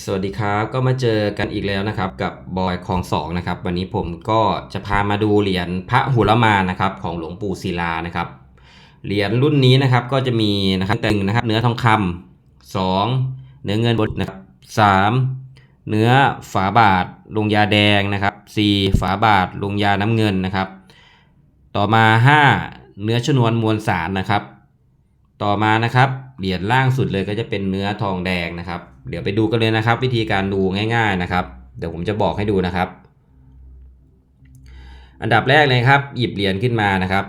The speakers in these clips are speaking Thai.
สวัสดีครับก็มาเจอกันอีกแล้วนะครับกับบอยคลองสองนะครับวันนี้ผมก็จะพามาดูเหรียญพระหุลมานะครับของหลวงปู่ศิลานะครับเหรียญรุ่นนี้นะครับก็จะมีนะครับแต่หนึ่งนะครับเนื้อทองคำสองเนื้อเงินบดนะครับสามเนื้อฝาบาทลงยาแดงนะครับสี่ฝาบาทลงยาน้ำเงินนะครับ ต่อมาห้าเนื้อชนวนมวลสารนะครับ ต่อมานะครับเหรียญล่างสุดเลยก็จะเป็นเนื้อทองแดงนะครับ เดี๋ยวไปดูกันเลยนะครับ วิธีการดูง่าย ๆนะครับ เดี๋ยวผมจะบอกให้ดูนะครับ อันดับแรกเลยครับ หยิบเหรียญขึ้นมานะครับ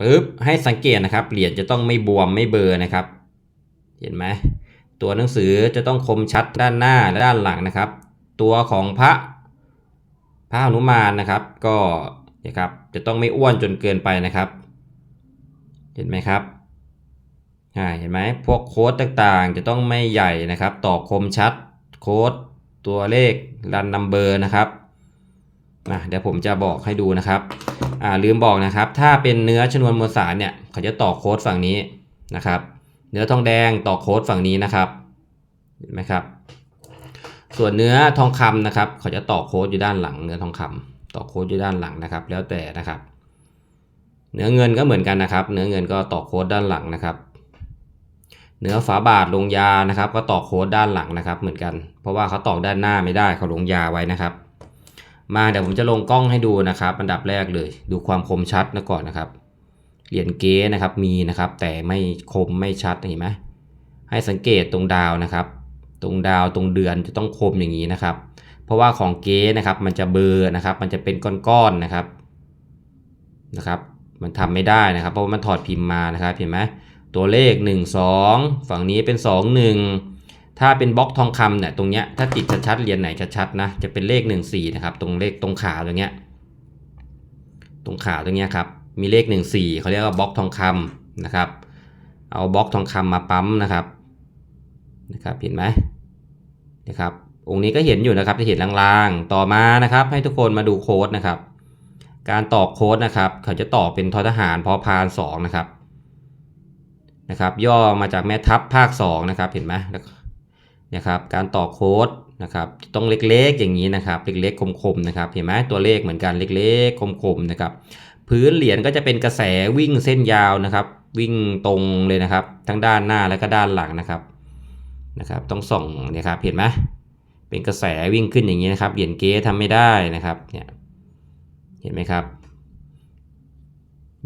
ปึ๊บให้สังเกตนะครับเหรียญจะต้องไม่บวมไม่เบลอนะครับ เห็นไหมตัวหนังสือจะต้องคมชัดด้านหน้าและด้านหลังนะครับ ตัวของพระพระหนุมานนะครับ ก็นะครับจะต้องไม่อ้วนจนเกินไปนะครับ เห็นไหมครับ เห็นไหมพวกโค้ดต่างๆ จะต้องไม่ใหญ่นะครับต่อคมชัดโค้ดตัวเลขรันนัมเบอร์นะครับเดี๋ยวผมจะบอกให้ดูนะครับอ่าลืมบอกนะครับ ถ้าเป็นเนื้อชนวนมวลสารเนี่ยเขาจะต่อโค้ดฝั่งนี้นะครับ เนื้อทองแดงต่อโค้ดฝั่งนี้นะครับเห็นไหมครับ ส่วนเนื้อทองคำนะครับ เขาจะต่อโค้ดอยู่ด้านหลัง เนื้อทองคำต่อโค้ดอยู่ด้านหลังนะครับ แล้วแต่นะครับ เนื้อเงินก็เหมือนกันนะครับ เนื้อเงินก็ต่อโค้ดด้านหลังนะครับ เนื้อฝาบาทลงยานะครับ ก็ต่อโค้ดด้านหลังนะครับ เหมือนกัน เพราะว่าเขาตอกด้านหน้าไม่ได้เขาลงยาไว้นะครับ มาเดี๋ยวผมจะลงกล้องให้ดูนะครับ อันดับแรกเลย ดูความคมชัดนะก่อนนะครับ เหรียญเก๊นะครับมีนะครับ แต่ไม่คมไม่ชัดเห็นไหมให้สังเกตตรงดาวนะครับ ตรงดาวตรงเดือนจะต้องคมอย่างนี้นะครับ เพราะว่าของเก๊นะครับ มันจะเบลอร์นะครับ มันจะเป็นก้อนๆนะครับนะครับ มันทำไม่ได้นะครับ เพราะว่ามันถอดพิมพ์มานะครับเห็นไหม ตัวเลข 1 2 ฝั่งนี้เป็น 2 1 ถ้าเป็นบล็อกทองคำเนี่ยตรงเนี้ยถ้าติดชัดๆเหรียญไหนชัดๆนะจะเป็นเลข 1 4นะครับตรงเลขตรงขาตรงเนี้ยตรงขาตรงเนี้ยครับมีเลข 1 4เขาเรียกว่าบล็อกทองคำนะครับ เอาบล็อกทองคำมาปั๊มนะครับนะครับเห็นไหมนะครับองค์นี้ก็เห็นอยู่นะครับจะเห็นลางๆ ต่อมานะครับ ให้ทุกคนมาดูโค้ดนะครับ การต่อโค้ดนะครับ เขาจะต่อเป็นทอทหารพอพาน2นะครับ นะครับย่อมาจากแม่ทัพภาค2นะครับเห็นไหมนะครับการต่อโค้ดนะครับต้องเล็กๆอย่างนี้นะครับเล็กๆคมๆนะครับเห็นไหมตัวเลขเหมือนกันเล็กๆคมๆนะครับพื้นเหรียญก็จะเป็นกระแสวิ่งเส้นยาวนะครับวิ่งตรงเลยนะครับทั้งด้านหน้าและก็ด้านหลังนะครับนะครับต้องส่องเนี่ยครับเห็นไหมเป็นกระแสวิ่งขึ้นอย่างนี้นะครับเหรียญเก๊ทำไม่ได้นะครับเนี่ยเห็นไหมครับ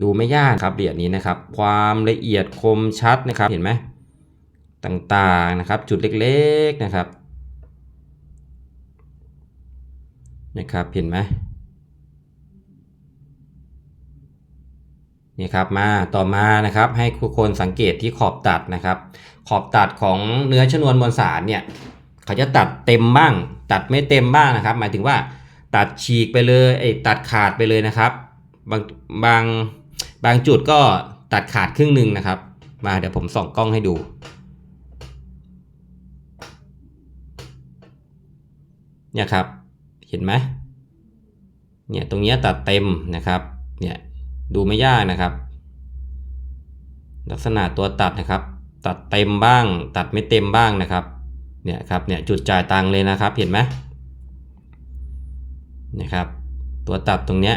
ดูไม่ยากครับเหรียญนี้นะครับ ความละเอียดคมชัดนะครับเห็นไหมต่างๆนะครับจุดเล็กๆนะครับนะครับเห็นไหมนี่ครับมาต่อมานะครับให้ทุกคนสังเกตที่ขอบตัดนะครับ ขอบตัดของเนื้อชนวนมวลสารเนี่ยเขาจะตัดเต็มบ้าง ตัดไม่เต็มบ้างนะครับ หมายถึงว่าตัดฉีกไปเลยไอ้ตัดขาดไปเลยนะครับ บางบาง บางจุดก็ตัดขาดครึ่งหนึ่งนะครับ มาเดี๋ยวผมส่องกล้องให้ดู เนี่ยครับ เห็นไหมเนี่ยตรงนี้ตัดเต็มนะครับ เนี่ยดูไม่ยากนะครับ ลักษณะตัวตัดนะครับ ตัดเต็มบ้าง ตัดไม่เต็มบ้างนะครับ เนี่ยครับ เนี่ยจุดจ่ายตังเลยนะครับ เห็นไหมนะครับ ตัวตัดตรงเนี้ย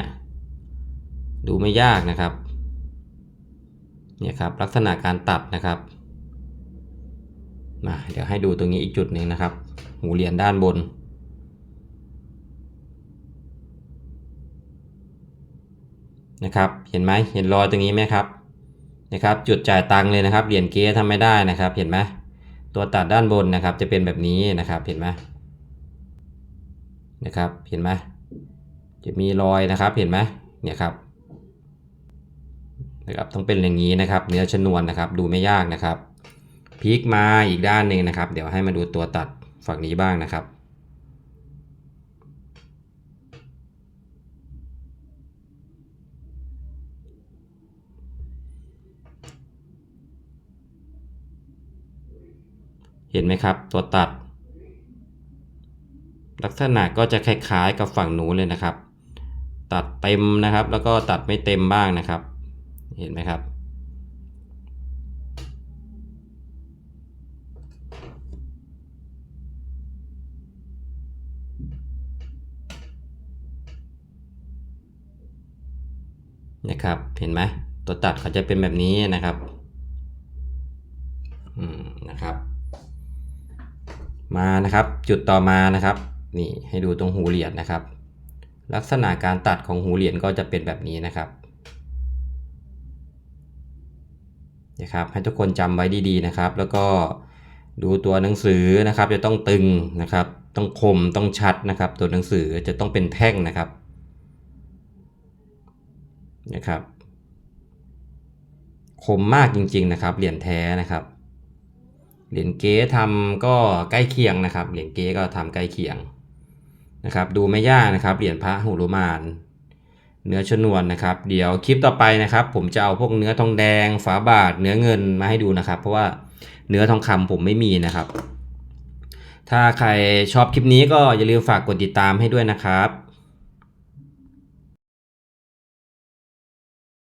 ดูไม่ยากนะครับ เนี่ยครับลักษณะการตัดนะครับมาเดี๋ยวให้ดูตรงนี้อีกจุดหนึ่งนะครับ หูเหรียญด้านบน นะครับ เห็นไหมเห็นรอยตรงนี้ไหมครับนะครับ จุดจ่ายตังเลยนะครับเหรียญเก๊ทำไม่ได้นะครับ เห็นไหมตัวตัดด้านบนนะครับ จะเป็นแบบนี้นะครับเห็นไหมนะครับ เห็นไหมจะมีรอยนะครับเห็นไหมเนี่ยครับ นะครับต้องเป็นอย่างนี้นะครับ เนื้อชนวนนะครับ ดูไม่ยากนะครับพลิกมาอีกด้านหนึ่งนะครับ เดี๋ยวให้มาดูตัวตัดฝั่งนี้บ้างนะครับเห็นไหมครับ ตัวตัด ลักษณะก็จะคล้ายๆกับฝั่งหนูเลยนะครับ ตัดเต็มนะครับ แล้วก็ตัดไม่เต็มบ้างนะครับ เห็นไหมครับ นะครับ เห็นไหมตัวตัดเขาจะเป็นแบบนี้นะครับ อืม นะครับ มานะครับ จุดต่อมานะครับ นี่ให้ดูตรงหูเหรียญนะครับ ลักษณะการตัดของหูเหรียญก็จะเป็นแบบนี้นะครับ นะครับให้ทุกคนจำไว้ดีๆนะครับ แล้วก็ดูตัวหนังสือนะครับ จะต้องตึงนะครับ ต้องคมต้องชัดนะครับ ตัวหนังสือจะต้องเป็นแท่งนะครับนะครับคมมากจริง ๆ นะครับ เหรียญแท้นะครับ เหรียญเก๊ทำก็ใกล้เคียงนะครับ เหรียญเก๊ก็ทำใกล้เคียงนะครับ ดูไม่ยากนะครับ เหรียญพระหุรุมาน เนื้อชนวนนะครับ เดี๋ยวคลิปต่อไปนะครับ ผมจะเอาพวกเนื้อทองแดง ฝาบาท เนื้อเงินมาให้ดูนะครับ เพราะว่าเนื้อทองคำผมไม่มีนะครับ ถ้าใครชอบคลิปนี้ก็อย่าลืมฝากกดติดตามให้ด้วยนะครับ